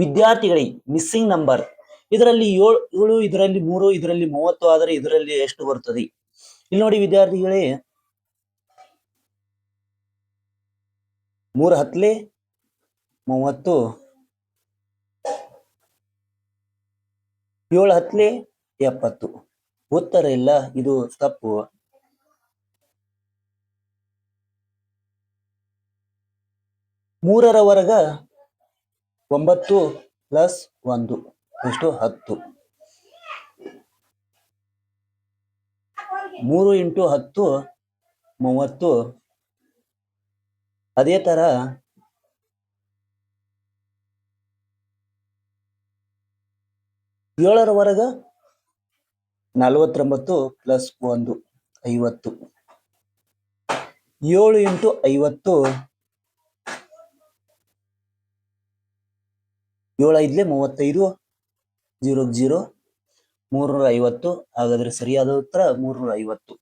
ವಿದ್ಯಾರ್ಥಿಗಳಿಗೆ missing number ಇದರಲ್ಲಿ ಏಳು ಏಳು, ಇದರಲ್ಲಿ ಮೂರು, ಇದರಲ್ಲಿ ಮೂವತ್ತು ಆದರೆ ಇದರಲ್ಲಿ ಎಷ್ಟು ಬರುತ್ತದೆ? ಇಲ್ಲಿ ನೋಡಿ ವಿದ್ಯಾರ್ಥಿಗಳೇ, ಮೂರು ಹತ್ತಲೆ, ಮೂವತ್ತು, ಏಳು ಹತ್ತಲೆ, ಎಪ್ಪತ್ತು. ಉತ್ತರ ಇಲ್ಲ, ಇದು ತಪ್ಪು. ಮೂರರ ವರ್ಗ ಒಂಬತ್ತು ಪ್ಲಸ್ ಒಂದು. ಎಷ್ಟು? ಹತ್ತು. ಮೂರು ಇಂಟು ಹತ್ತು, ಮೂವತ್ತು. ಅದೇ ತರ ಏಳರವರೆಗೆ ವರ್ಗ ನಲವತ್ತೊಂಬತ್ತು ಪ್ಲಸ್ ಒಂದು, ಐವತ್ತು. ಏಳು ಇಂಟು ಐವತ್ತು ಏಳು ಐದ್ಲೆ ಮೂವತ್ತೈದು ಜೀರೋ ಜೀರೋ ಮೂರ್ನೂರ ಐವತ್ತು ಹಾಗಾದ್ರೆ ಸರಿಯಾದ ಉತ್ತರ ಮೂರ್ನೂರ ಐವತ್ತು